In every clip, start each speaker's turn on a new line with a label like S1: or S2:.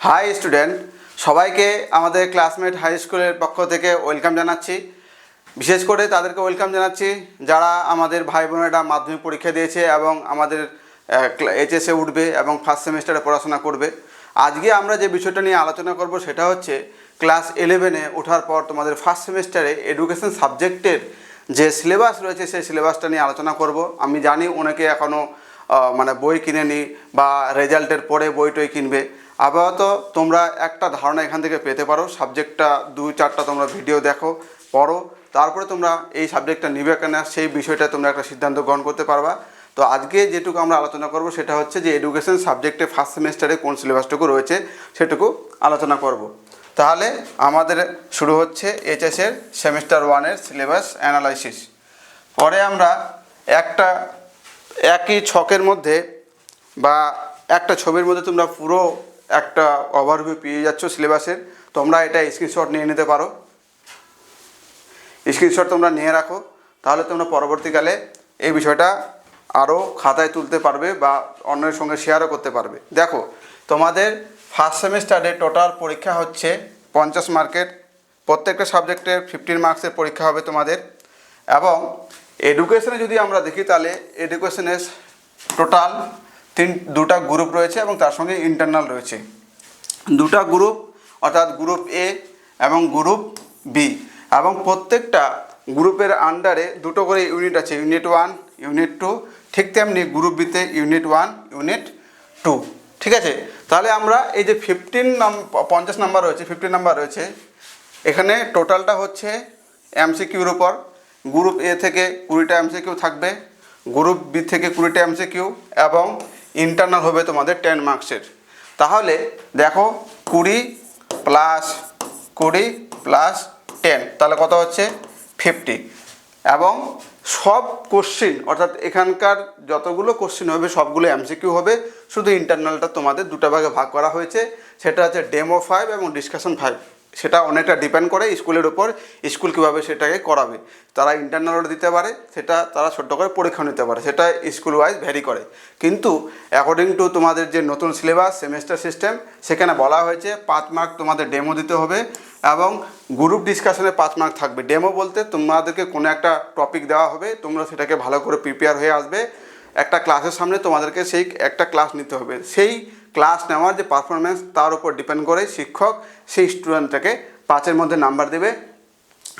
S1: High student সবাইকে আমাদের classmate high স্কুলের পক্ষ থেকে ওয়েলকাম জানাচ্ছি। বিশেষ করে তাদেরকে ওয়েলকাম জানাচ্ছি যারা আমাদের ভাই বোনেরা মাধ্যমিক পরীক্ষা দিয়েছে এবং আমাদের এইচএসে উঠবে এবং ফার্স্ট সেমিস্টারে পড়াশোনা করবে। আজকে আমরা যে বিষয়টা নিয়ে আলোচনা করব সেটা হচ্ছে ক্লাস ইলেভেনে ওঠার পর তোমাদের ফার্স্ট সেমিস্টারে এডুকেশন সাবজেক্টের যে সিলেবাস রয়েছে সেই সিলেবাসটা নিয়ে আলোচনা করব। আমি জানি অনেকে এখনও মানে বই কিনে নি বা রেজাল্টের পরে বই টই কিনবে। আপাতত তোমরা একটা ধারণা এখান থেকে পেতে পারো। সাবজেক্টটা দুই, চারটা তোমরা ভিডিও দেখো, পড়ো। তারপরে তোমরা এই সাবজেক্টটা নিবে কেনা, সেই বিষয়টা তোমরা একটা সিদ্ধান্ত গ্রহণ করতে পারবা। তো আজকে যেটুকু আমরা আলোচনা করব সেটা হচ্ছে যে এডুকেশন সাবজেক্টে ফার্স্ট সেমিস্টারে কোন সিলেবাসটুকু রয়েছে সেটুকু আলোচনা করব। তাহলে আমাদের শুরু হচ্ছে এইচএসের সেমিস্টার ওয়ানের সিলেবাস অ্যানালাইসিস পরে আমরা একটা একই ছকের মধ্যে বা একটা ছবির মধ্যে তোমরা পুরো একটা ওভারভিউ পেয়ে যাচ্ছ সিলেবাসের। তোমরা এটা স্ক্রিনশট নিয়ে নিতে পারো। স্ক্রিনশট তোমরা নিয়ে রাখো। তাহলে তোমরা পরবর্তীকালে এই বিষয়টা আরও খাতায় তুলতে পারবে বা অন্যের সঙ্গে শেয়ারও করতে পারবে। দেখো, তোমাদের ফার্স্ট সেমিস্টারে টোটাল পরীক্ষা হচ্ছে পঞ্চাশ মার্কের। প্রত্যেকটা সাবজেক্টের ফিফটিন মার্কসের পরীক্ষা হবে তোমাদের। এবং এডুকেশনে যদি আমরা দেখি তাহলে এডুকেশনের টোটাল তিন, দুটা গ্রুপ রয়েছে এবং তার সঙ্গে ইন্টারনাল রয়েছে। দুটা গ্রুপ অর্থাৎ গ্রুপ এ এবং গ্রুপ বি এবং প্রত্যেকটা গ্রুপের আন্ডারে দুটো করে ইউনিট আছে ইউনিট ওয়ান ইউনিট টু ঠিক তেমনি গ্রুপ বিতে ইউনিট ওয়ান ইউনিট টু ঠিক আছে? তাহলে আমরা এই যে ফিফটিন নাম, পঞ্চাশ নাম্বার রয়েছে ফিফটিন নাম্বার রয়েছে, এখানে টোটালটা হচ্ছে এমসিকিউর উপর। গ্রুপ এ থেকে কুড়িটা এমসিকিউ থাকবে গ্রুপ বি থেকে কুড়িটা এমসিকিউ এবং ইন্টারনাল হবে তোমাদের টেন মার্কসের তাহলে দেখো কুড়ি প্লাস কুড়ি প্লাস টেন তাহলে কত হচ্ছে? ফিফটি এবং সব কোশ্চিন অর্থাৎ এখানকার যতগুলো কোশ্চিন হবে, সবগুলো এমসিকিউ হবে। শুধু ইন্টারনালটা তোমাদের দুটো ভাগে ভাগ করা হয়েছে। সেটা হচ্ছে ডেমো ফাইভ এবং ডিসকাশন ফাইভ সেটা অনেকটা ডিপেন্ড করে স্কুলের উপর, স্কুল কীভাবে সেটাকে করাবে। তারা ইন্টারনালও দিতে পারে, সেটা তারা ছোট্ট করে পরীক্ষা নিতে পারে, সেটা স্কুল ওয়াইজ ভ্যারি করে। কিন্তু অ্যাকর্ডিং টু তোমাদের যে নতুন সিলেবাস সেমেস্টার সিস্টেম সেখানে বলা হয়েছে পাঁচ মার্ক তোমাদের ডেমো দিতে হবে এবং গ্রুপ ডিসকাশনে পাঁচ মার্ক থাকবে। ডেমো বলতে তোমাদেরকে কোনো একটা টপিক দেওয়া হবে, তোমরা সেটাকে ভালো করে প্রিপেয়ার হয়ে আসবে। একটা ক্লাসের সামনে তোমাদেরকে সেই একটা ক্লাস নিতে হবে। সেই ক্লাস নেওয়ার যে পারফরমেন্স তার উপর ডিপেন্ড করে শিক্ষক সেই স্টুডেন্টটাকে পাঁচের মধ্যে নাম্বার দেবে।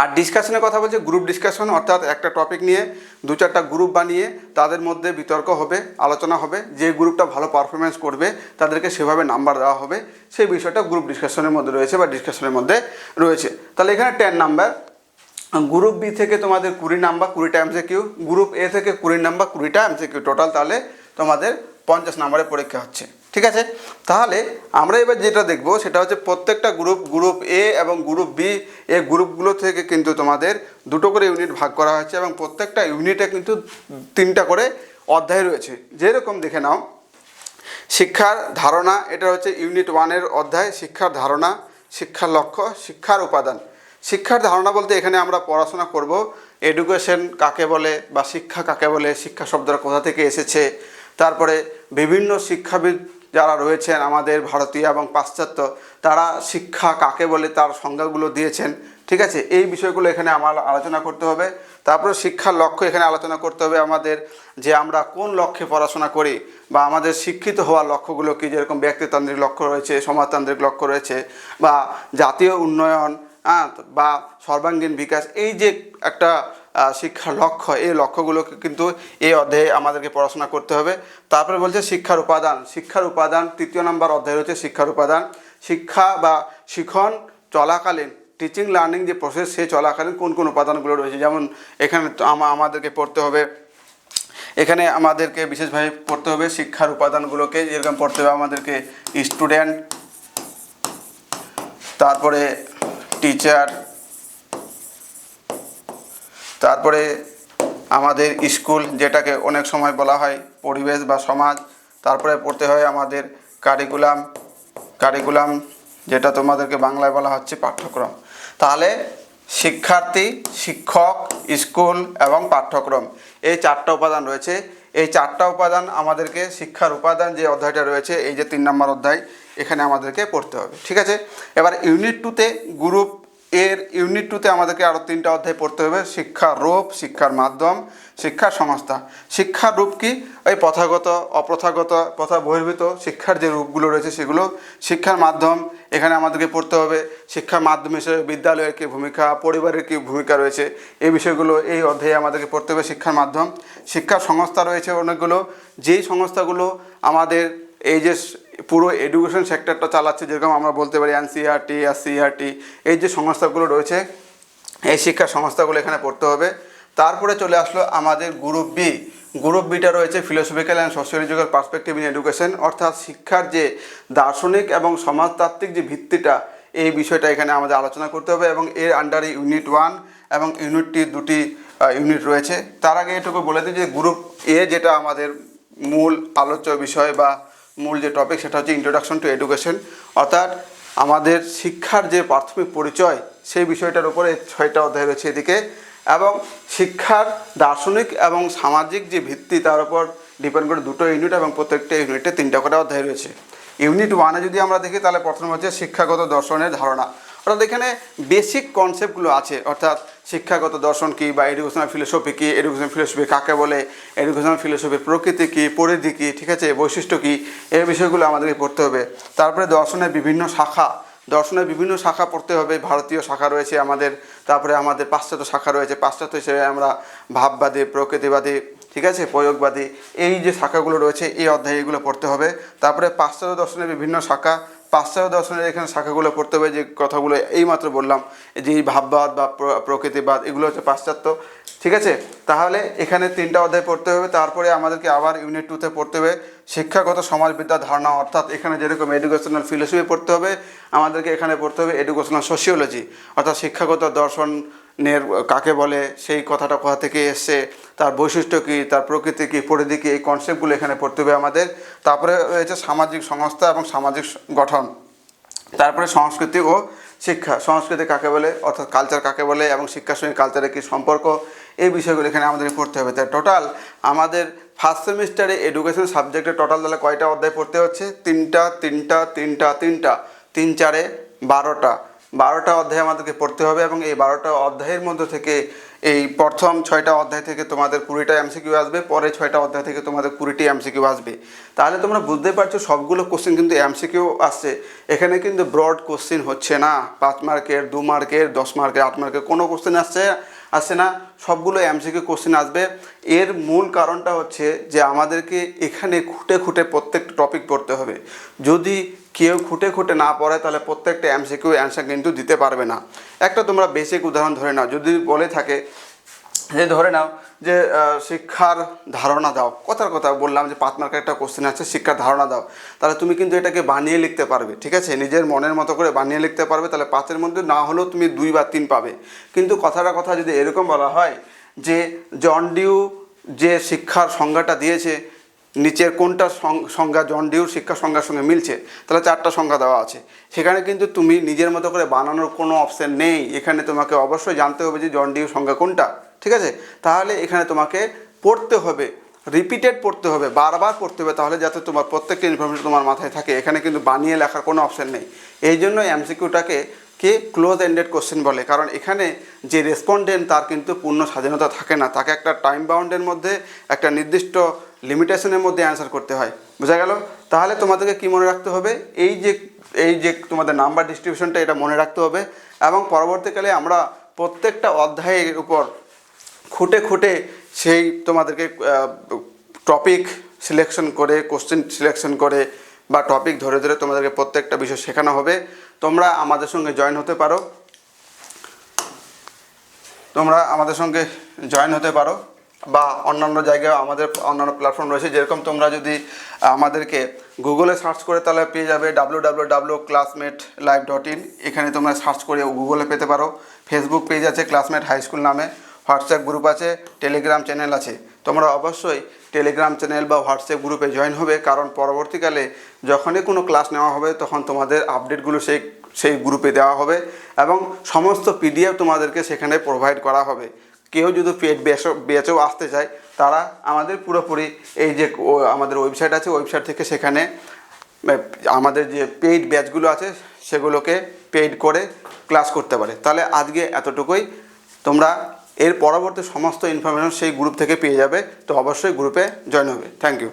S1: আর ডিসকাশনের কথা বলছে গ্রুপ ডিসকাশন অর্থাৎ একটা টপিক নিয়ে দু চারটা গ্রুপ বানিয়ে তাদের মধ্যে বিতর্ক হবে, আলোচনা হবে, যে গ্রুপটা ভালো পারফরমেন্স করবে তাদেরকে সেভাবে নাম্বার দেওয়া হবে, সেই বিষয়টা গ্রুপ ডিসকাশনের মধ্যে রয়েছে বা ডিসকাশনের মধ্যে রয়েছে। তাহলে এখানে টেন নাম্বার গ্রুপ বি থেকে তোমাদের কুড়ি নাম্বার কুড়িটা এমসিকিউ গ্রুপ এ থেকে কুড়ি নাম্বার কুড়িটা এমসিকিউ টোটাল তাহলে তোমাদের পঞ্চাশ নাম্বারের পরীক্ষা হচ্ছে। ঠিক আছে? তাহলে আমরা এবার যেটা দেখব, সেটা হচ্ছে প্রত্যেকটা গ্রুপ গ্রুপ এ এবং গ্রুপ বি এই গ্রুপগুলো থেকে কিন্তু তোমাদের দুটো করে ইউনিট ভাগ করা হয়েছে এবং প্রত্যেকটা ইউনিটে কিন্তু তিনটা করে অধ্যায় রয়েছে। যেরকম দেখে নাও, শিক্ষার ধারণা, এটা হচ্ছে ইউনিট ওয়ানের অধ্যায়, শিক্ষার ধারণা, শিক্ষার লক্ষ্য, শিক্ষার উপাদান। শিক্ষার ধারণা বলতে এখানে আমরা পড়াশোনা করব এডুকেশন কাকে বলে বা শিক্ষা কাকে বলে, শিক্ষা শব্দটা কোথা থেকে এসেছে, তারপরে বিভিন্ন শিক্ষাবিদ যারা রয়েছেন আমাদের ভারতীয় এবং পাশ্চাত্য, তারা শিক্ষা কাকে বলে তার সংজ্ঞাগুলো দিয়েছেন। ঠিক আছে? এই বিষয়গুলো এখানে আমার আলোচনা করতে হবে। তারপরে শিক্ষার লক্ষ্য এখানে আলোচনা করতে হবে আমাদের যে আমরা কোন লক্ষ্যে পড়াশোনা করি বা আমাদের শিক্ষিত হওয়ার লক্ষ্যগুলো কী? যেরকম ব্যক্তিতান্ত্রিক লক্ষ্য রয়েছে, সমাজতান্ত্রিক লক্ষ্য রয়েছে বা জাতীয় উন্নয়ন হ্যাঁ বা সর্বাঙ্গীন বিকাশ। এই যে একটা শিক্ষার লক্ষ্য, এই লক্ষ্যগুলোকে কিন্তু এই অধ্যায়ে আমাদেরকে পড়াশোনা করতে হবে। তারপরে বলছে শিক্ষার উপাদান। শিক্ষার উপাদান, তৃতীয় নম্বর অধ্যায় রয়েছে শিক্ষার উপাদান। শিক্ষা বা শিখন চলাকালীন টিচিং লার্নিং যে প্রসেস সে চলাকালীন কোন কোন উপাদানগুলো রয়েছে? যেমন এখানে আমাদেরকে পড়তে হবে, এখানে আমাদেরকে বিশেষভাবে পড়তে হবে শিক্ষার উপাদানগুলোকে, যেরকম পড়তে হবে আমাদেরকে স্টুডেন্ট তারপরে টিচার তারপরে আমাদের স্কুল যেটাকে অনেক সময় বলা হয় পরিবেশ বা সমাজ, তারপরে পড়তে হয় আমাদের কারিকুলাম কারিকুলাম যেটা তোমাদেরকে বাংলায় বলা হচ্ছে পাঠ্যক্রম। তাহলে শিক্ষার্থী, শিক্ষক, স্কুল এবং পাঠ্যক্রম এই চারটা উপাদান রয়েছে। এই চারটা উপাদান আমাদেরকে শিক্ষার উপাদান যে অধ্যায়টা রয়েছে, এই যে তিন নম্বর অধ্যায়, এখানে আমাদেরকে পড়তে হবে, ঠিক আছে? এবার ইউনিট টুতে গ্রুপ এর ইউনিট টুতে আমাদেরকে আরও তিনটা অধ্যায় পড়তে হবে শিক্ষার রূপ, শিক্ষার মাধ্যম শিক্ষার সংস্থা। শিক্ষার রূপ কি? এই প্রথাগত, অপ্রথাগত, প্রথা বহির্ভূত শিক্ষার যে রূপগুলো রয়েছে সেগুলো শিক্ষার মাধ্যম। এখানে আমাদেরকে পড়তে হবে শিক্ষার মাধ্যম হিসেবে বিদ্যালয়ের কী ভূমিকা, পরিবারের কী ভূমিকা রয়েছে, এই বিষয়গুলো এই অধ্যায়ে আমাদেরকে পড়তে হবে শিক্ষার মাধ্যম। শিক্ষার সংস্থা রয়েছে অনেকগুলো। যেই সংস্থাগুলো আমাদের এই যে পুরো এডুকেশন সেক্টরটা চালাচ্ছে, যেরকম আমরা বলতে পারি এনসিআরটি এসসিআরটি এই যে সংস্থাগুলো রয়েছে, এই শিক্ষা সংস্থাগুলো এখানে পড়তে হবে। তারপরে চলে আসলো আমাদের গ্রুপ বি গ্রুপ বিটা রয়েছে philosophical and sociological perspective in education অর্থাৎ শিক্ষার যে দার্শনিক এবং সমাজতাত্ত্বিক যে ভিত্তিটা, এই বিষয়টা এখানে আমাদের আলোচনা করতে হবে এবং এর আন্ডারে ইউনিট ওয়ান এবং ইউনিট টি দুটি ইউনিট রয়েছে। তার আগে এটুকু বলে দিই যে গ্রুপ এ যেটা আমাদের মূল আলোচ্য বিষয় বা মূল যে টপিক সেটা হচ্ছে ইন্ট্রোডাকশন টু এডুকেশন অর্থাৎ আমাদের শিক্ষার যে প্রাথমিক পরিচয়, সেই বিষয়টার উপরে ছয়টা অধ্যায় রয়েছে এদিকে। এবং শিক্ষার দার্শনিক এবং সামাজিক যে ভিত্তি, তার উপর ডিপেন্ড করে দুটো ইউনিট এবং প্রত্যেকটা ইউনিটে তিনটা করে অধ্যায় রয়েছে। ইউনিট ওয়ানে যদি আমরা দেখি, তাহলে প্রথম হচ্ছে শিক্ষাগত দর্শনের ধারণা। অর্থাৎ এখানে বেসিক কনসেপ্টগুলো আছে। অর্থাৎ শিক্ষাগত দর্শন কী বা এডুকেশনাল ফিলোসফি কী এডুকেশন ফিলোসফি কাকে বলে এডুকেশনাল ফিলোসফির প্রকৃতি কী, পরিধি কী, ঠিক আছে, বৈশিষ্ট্য কী এই বিষয়গুলো আমাদেরকে পড়তে হবে। তারপরে দর্শনের বিভিন্ন শাখা, দর্শনের বিভিন্ন শাখা পড়তে হবে, ভারতীয় শাখা রয়েছে আমাদের, তারপরে আমাদের পাশ্চাত্য শাখা রয়েছে, পাশ্চাত্য হিসেবে আমরা ভাববাদী, প্রকৃতিবাদী, ঠিক আছে, প্রয়োগবাদী, এই যে শাখাগুলো রয়েছে, এই অধ্যায় এগুলো পড়তে হবে। তারপরে পাশ্চাত্য দর্শনের বিভিন্ন শাখা পাশ্চাত্য দর্শনের এখানে শাখাগুলো পড়তে হবে, যে কথাগুলো এইমাত্র বললাম যে ভাববাদ বা প্রকৃতিবাদ, এগুলো হচ্ছে পাশ্চাত্য। ঠিক আছে? তাহলে এখানে তিনটা অধ্যায় পড়তে হবে, তারপরে আমাদেরকে আবার ইউনিট টুতে পড়তে হবে। শিক্ষাগত সমাজবিদ্যা ধারণা, অর্থাৎ এখানে যেরকম এডুকেশনাল ফিলোসফি পড়তে হবে, আমাদেরকে এখানে পড়তে হবে এডুকেশনাল সোশিওলজি অর্থাৎ শিক্ষাগত দর্শনের কাকে বলে, সেই কথাটা কোথা থেকে এসছে তার বৈশিষ্ট্য কী, তার প্রকৃতি কী, পরিধি কী, এই কনসেপ্টগুলো এখানে পড়তে হবে আমাদের। তারপরে রয়েছে সামাজিক সংস্থা এবং সামাজিক গঠন। তারপরে সংস্কৃতি ও শিক্ষা। সংস্কৃতি কাকে বলে, অর্থাৎ কালচার কাকে বলে এবং শিক্ষার সঙ্গে কালচারের কী সম্পর্ক, এই বিষয়গুলো এখানে আমাদের পড়তে হবে। তাই টোটাল আমাদের ফার্স্ট সেমিস্টারে এডুকেশন সাবজেক্টে টোটাল তাহলে কয়টা অধ্যায় পড়তে হচ্ছে? তিনটা তিনটা তিনটা তিনটা। তিন চারে বারোটা। বারোটা অধ্যায় আমাদেরকে পড়তে হবে এবং এই বারোটা অধ্যায়ের মধ্যে থেকে এই প্রথম ছয়টা অধ্যায় থেকে তোমাদের কুড়িটা এমসিকিউ আসবে, পরে ছয়টা অধ্যায় থেকে তোমাদের কুড়িটি এমসিকিউ আসবে। তাহলে তোমরা বুঝতে পারছ সবগুলো কোশ্চেন কিন্তু এমসিকিউ আসছে। এখানে কিন্তু ব্রড কোশ্চেন হচ্ছে না। পাঁচ মার্কের, দু মার্কের, দশ মার্কের, আট মার্কের কোনো কোশ্চেন আসছে আসছে না। সবগুলো এমসিকিউ কোশ্চেন আসবে। এর মূল কারণটা হচ্ছে যে আমাদেরকে এখানে খুঁটে খুঁটে প্রত্যেকটা টপিক পড়তে হবে। যদি কেউ খুঁটে খুঁটে না পড়ে, তাহলে প্রত্যেকটা এমসিকিউ অ্যান্সার কিন্তু দিতে পারবে না। একটা তোমরা বেসিক উদাহরণ ধরে নাও, যদি বলে থাকে যে ধরে নাও যে শিক্ষার ধারণা দাও। কথার কথা বললাম যে পাঁচ মার্কের একটা কোশ্চেন আছে, শিক্ষার ধারণা দাও। তাহলে তুমি কিন্তু এটাকে বানিয়ে লিখতে পারবে, ঠিক আছে? নিজের মনের মতো করে বানিয়ে লিখতে পারবে, তাহলে পাঁচের মধ্যে না হলেও তুমি দুই বা তিন পাবে। কিন্তু কথাটা কথা যদি এরকম বলা হয় যে জন ডিউ যে শিক্ষার সংজ্ঞাটা দিয়েছে নিচের কোনটা সংজ্ঞা জন ডিউর শিক্ষা সংজ্ঞার সঙ্গে মিলছে, তাহলে চারটা সংজ্ঞা দেওয়া আছে। সেখানে কিন্তু তুমি নিজের মতো করে বানানোর কোনো অপশান নেই। এখানে তোমাকে অবশ্যই জানতে হবে যে জন ডিউর সংজ্ঞা কোনটা, ঠিক আছে? তাহলে এখানে তোমাকে পড়তে হবে রিপিটেড পড়তে হবে, বারবার পড়তে হবে, তাহলে যাতে তোমার প্রত্যেকটা ইনফরমেশন তোমার মাথায় থাকে। এখানে কিন্তু বানিয়ে লেখার কোনো অপশান নেই। এই জন্য এমসিকিউটাকে কে ক্লোজ এন্ডেড কোশ্চেন বলে। কারণ এখানে যে রেসপন্ডেন্ট তার কিন্তু পূর্ণ স্বাধীনতা থাকে না। তাকে একটা টাইম বাউন্ডের মধ্যে, একটা নির্দিষ্ট লিমিটেশনের মধ্যে অ্যান্সার করতে হয়। বোঝা গেল? তাহলে তোমাদেরকে কি মনে রাখতে হবে? এই যে এই যে তোমাদের নাম্বার ডিস্ট্রিবিউশনটা এটা মনে রাখতে হবে। এবং পরবর্তীকালে আমরা প্রত্যেকটা অধ্যায়ের উপর খুঁটে খুঁটে সেই তোমাদেরকে টপিক সিলেকশন করে কোশ্চেন সিলেকশন করে বা টপিক ধরে ধরে তোমাদেরকে প্রত্যেকটা বিষয় শেখানো হবে। তোমরা আমাদের সঙ্গে জয়েন হতে পারো। তোমরা আমাদের সঙ্গে জয়েন হতে পারো বা অন্যান্য জায়গায় আমাদের অন্যান্য প্ল্যাটফর্ম রয়েছে। যেরকম তোমরা যদি আমাদেরকে গুগলে সার্চ করে তাহলে পেয়ে যাবে W W W Classmate live dot in এখানে তোমরা সার্চ করে গুগলে পেতে পারো। ফেসবুক পেজ আছে ক্লাসমেট হাই স্কুল নামে। হোয়াটসঅ্যাপ গ্রুপ আছে। টেলিগ্রাম চ্যানেল আছে। তোমরা অবশ্যই টেলিগ্রাম চ্যানেল বা হোয়াটসঅ্যাপ গ্রুপে জয়েন হবে, কারণ পরবর্তীকালে যখনই কোনো ক্লাস নেওয়া হবে, তখন তোমাদের আপডেটগুলো সেই সেই গ্রুপে দেওয়া হবে এবং সমস্ত পিডিএফ তোমাদেরকে সেখানে প্রোভাইড করা হবে। কেউ যদি পেড বেচ বেচেও আসতে চায়, তারা আমাদের পুরোপুরি এই যে আমাদের ওয়েবসাইট আছে ওয়েবসাইট থেকে সেখানে আমাদের যে পেইড ব্যাচগুলো আছে, সেগুলোকে পেইড করে ক্লাস করতে পারে। তাহলে আজকে এতটুকুই। তোমরা এর পরবর্তী সমস্ত ইনফরমেশন সেই গ্রুপ থেকে পেয়ে যাবে। তো অবশ্যই গ্রুপে জয়েন হবে। Thank you